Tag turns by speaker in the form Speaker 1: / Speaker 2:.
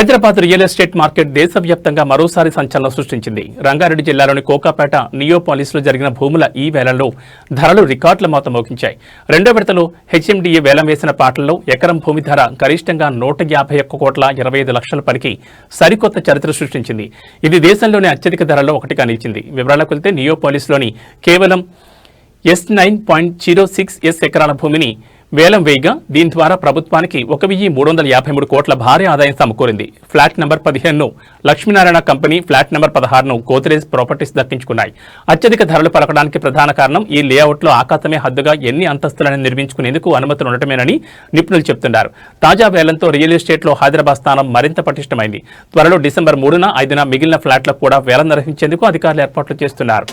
Speaker 1: Hyderabad real estate market దేశవ్యాప్తంగా మరోసారి సంచలనం సృష్టించింది. రంగారెడ్డి జిల్లాలోని కోకాపేట నియోపాలిస్లో జరిగిన భూముల ఈ వేలంలో ధరలు రికార్డుల మాత మోగించాయి. రెండో విడతలో హెచ్ఎండిఏ వేలం వేసిన పాటల్లో ఎకరం భూమి ధర గరిష్టంగా నూట యాభై ఒక్క కోట్ల ఇరవై ఐదు లక్షల పలికి సరికొత్త చరిత్ర సృష్టించింది. ఇది దేశంలోని అత్యధిక ధరల్లో ఒకటిగా నిలిచింది. వివరాలకు వెళ్తే నియోపాలిస్లోని కేవలం ఎస్ నైన్ పాయింట్ జీరో సిక్స్ ఎస్ ఎకరాల భూమిని వేలం వేయగా దీని ద్వారా ప్రభుత్వానికి ఒక వెయ్యి మూడు వందల యాభై మూడు కోట్ల భారీ ఆదాయం సమకూరింది. ఫ్లాట్ నెంబర్ పదిహేనును లక్ష్మీనారాయణ కంపెనీ ఫ్లాట్ నెంబర్ పదహారును గోద్రేజ్ ప్రాపర్టీస్ దక్కించుకున్నాయి. అత్యధిక ధరలు పలకడానికి ప్రధాన కారణం ఈ లేఅవుట్లో ఆకాశమే హద్దుగా ఎన్ని అంతస్తులను నిర్మించుకునేందుకు అనుమతులు ఉండటమేనని నిపుణులు చెబుతున్నారు తాజా వేలంతో రియల్ ఎస్టేట్లో హైదరాబాద్ స్థానం మరింత పటిష్టమైంది. త్వరలో డిసెంబర్ మూడున ఐదున మిగిలిన ఫ్లాట్లకు కూడా వేలం నిర్వహించేందుకు అధికారులు ఏర్పాట్లు చేస్తున్నారు.